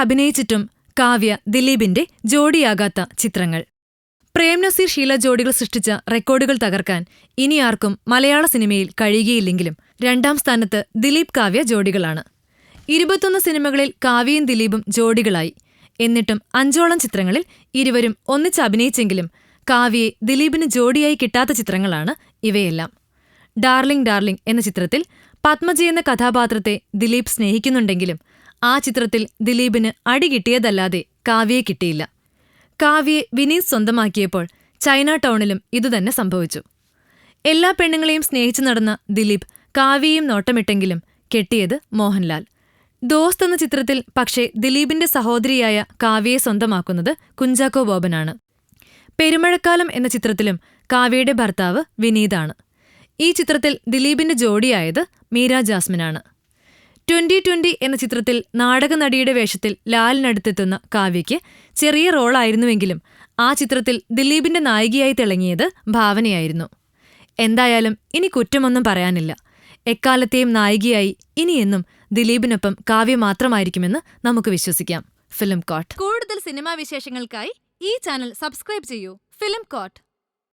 അഭിനയിച്ചിട്ടും കാവ്യ ദിലീപിന്റെ ജോഡിയാകാത്ത ചിത്രങ്ങൾ. പ്രേംനസീർ ഷീല ജോഡികൾ സൃഷ്ടിച്ച റെക്കോർഡുകൾ തകർക്കാൻ ഇനി ആർക്കും മലയാള സിനിമയിൽ കഴിയുകയില്ലെങ്കിലും രണ്ടാം സ്ഥാനത്ത് ദിലീപ് കാവ്യ ജോഡികളാണ്. ഇരുപത്തൊന്ന് സിനിമകളിൽ കാവ്യയും ദിലീപും ജോഡികളായി. എന്നിട്ടും അഞ്ചോളം ചിത്രങ്ങളിൽ ഇരുവരും ഒന്നിച്ച് അഭിനയിച്ചെങ്കിലും കാവ്യയെ ദിലീപിന് ജോഡിയായി കിട്ടാത്ത ചിത്രങ്ങളാണ് ഇവയെല്ലാം. ഡാർലിംഗ് ഡാർലിംഗ് എന്ന ചിത്രത്തിൽ പത്മജി എന്ന കഥാപാത്രത്തെ ദിലീപ് സ്നേഹിക്കുന്നുണ്ടെങ്കിലും ആ ചിത്രത്തിൽ ദിലീപിന് അടി കിട്ടിയതല്ലാതെ കാവ്യയെ കിട്ടിയില്ല. കാവ്യയെ വിനീത് സ്വന്തമാക്കിയപ്പോൾ ചൈന ടൗണിലും ഇതുതന്നെ സംഭവിച്ചു. എല്ലാ പെണ്ണുങ്ങളെയും സ്നേഹിച്ചു നടന്ന ദിലീപ് കാവ്യയും നോട്ടമിട്ടെങ്കിലും കെട്ടിയത് മോഹൻലാൽ. ദോസ്ത് എന്ന ചിത്രത്തിൽ പക്ഷേ ദിലീപിന്റെ സഹോദരിയായ കാവ്യയെ സ്വന്തമാക്കുന്നത് കുഞ്ചാക്കോ ബോബനാണ്. പെരുമഴക്കാലം എന്ന ചിത്രത്തിലും കാവ്യയുടെ ഭർത്താവ് വിനീതാണ്. ഈ ചിത്രത്തിൽ ദിലീപിന്റെ ജോഡിയായത് മീര ജാസ്മിനാണ്. ട്വന്റി ട്വന്റി എന്ന ചിത്രത്തിൽ നാടകനടിയുടെ വേഷത്തിൽ ലാലിനടുത്തെത്തുന്ന കാവ്യയ്ക്ക് ചെറിയ റോളായിരുന്നുവെങ്കിലും ആ ചിത്രത്തിൽ ദിലീപിന്റെ നായികയായി തിളങ്ങിയത് ഭാവനയായിരുന്നു. എന്തായാലും ഇനി കുറ്റമൊന്നും പറയാനില്ല. എക്കാലത്തെയും നായികയായി ഇനിയെന്നും ദിലീപിനൊപ്പം കാവ്യ മാത്രമായിരിക്കുമെന്ന് നമുക്ക് വിശ്വസിക്കാം. ഫിലിം കോട്ട്. കൂടുതൽ സിനിമാ വിശേഷങ്ങൾക്കായി ഈ ചാനൽ സബ്സ്ക്രൈബ് ചെയ്യൂ. Film coat.